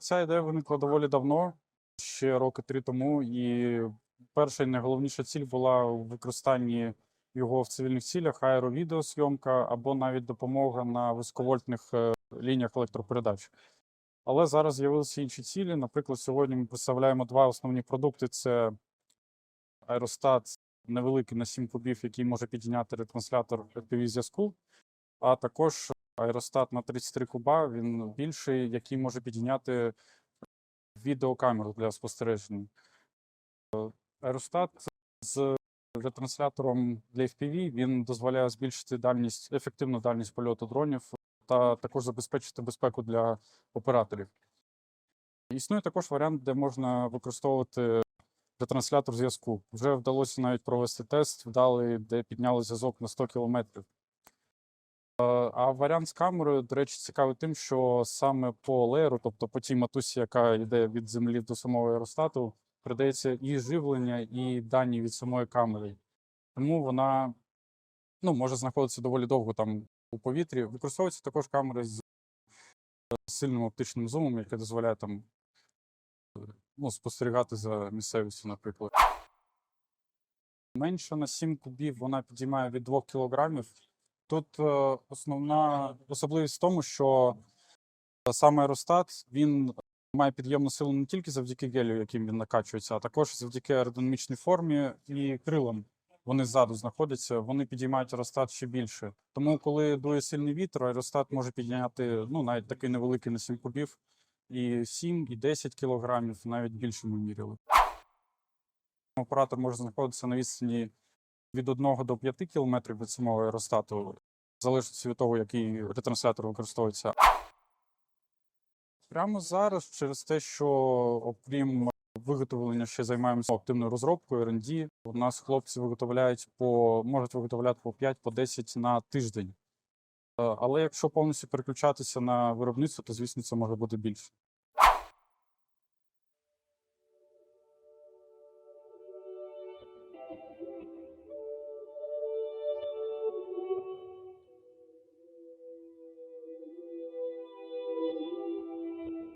Ця ідея виникла доволі давно, ще роки три тому. І перша і найголовніша ціль була у використанні його в цивільних цілях, аеровідеозйомка або навіть допомога на високовольтних е, лініях електропередач. Але зараз з'явилися інші цілі. Наприклад, сьогодні ми представляємо два основні продукти: це аеростат невеликий на 7 кубів, який може підняти ретранслятор FPV зв'язку, а також аеростат на 33 куба, він більший, який може підняти відеокамеру для спостереження. Е, Аеростат з ретранслятором для FPV він дозволяє збільшити дальність, ефективну дальність польоту дронів та також забезпечити безпеку для операторів. Існує також варіант, де можна використовувати ретранслятор зв'язку. Вже вдалося навіть провести тест, вдалий, де підняли зв'язок на 100 кілометрів. А варіант з камерою, до речі, цікавий тим, що саме по леєру, тобто по тій матусі, яка йде від землі до самого аеростату, передається і живлення, і дані від самої камери. Тому вона ну, може знаходитися доволі довго там у повітрі. Використовуються також камери з сильним оптичним зумом, яке дозволяє там ну, спостерігати за місцевістю, наприклад. Менше на 7 кубів вона підіймає від 2 кілограмів. Тут е, основна особливість в тому, що саме аеростат він має підйомну силу не тільки завдяки гелю, яким він накачується, а також завдяки аеродинамічній формі і крилам. Вони ззаду знаходяться, вони підіймають аеростат ще більше. Тому, коли дує сильний вітер, аеростат може підняти ну, навіть такий невеликий на 7 кубів, і 7, і 10 кілограмів, навіть більше ми міряли. Оператор може знаходитися на відстані від 1 до 5 кілометрів від самого аеростату, залежить від того, який ретранслятор використовується. Прямо зараз, через те, що окрім виготовлення ще займаємося активною розробкою R&D, у нас хлопці виготовляють по можуть виготовляти по 5 по 10 на тиждень. Е, Але якщо повністю переключатися на виробництво, то звісно це може бути більше.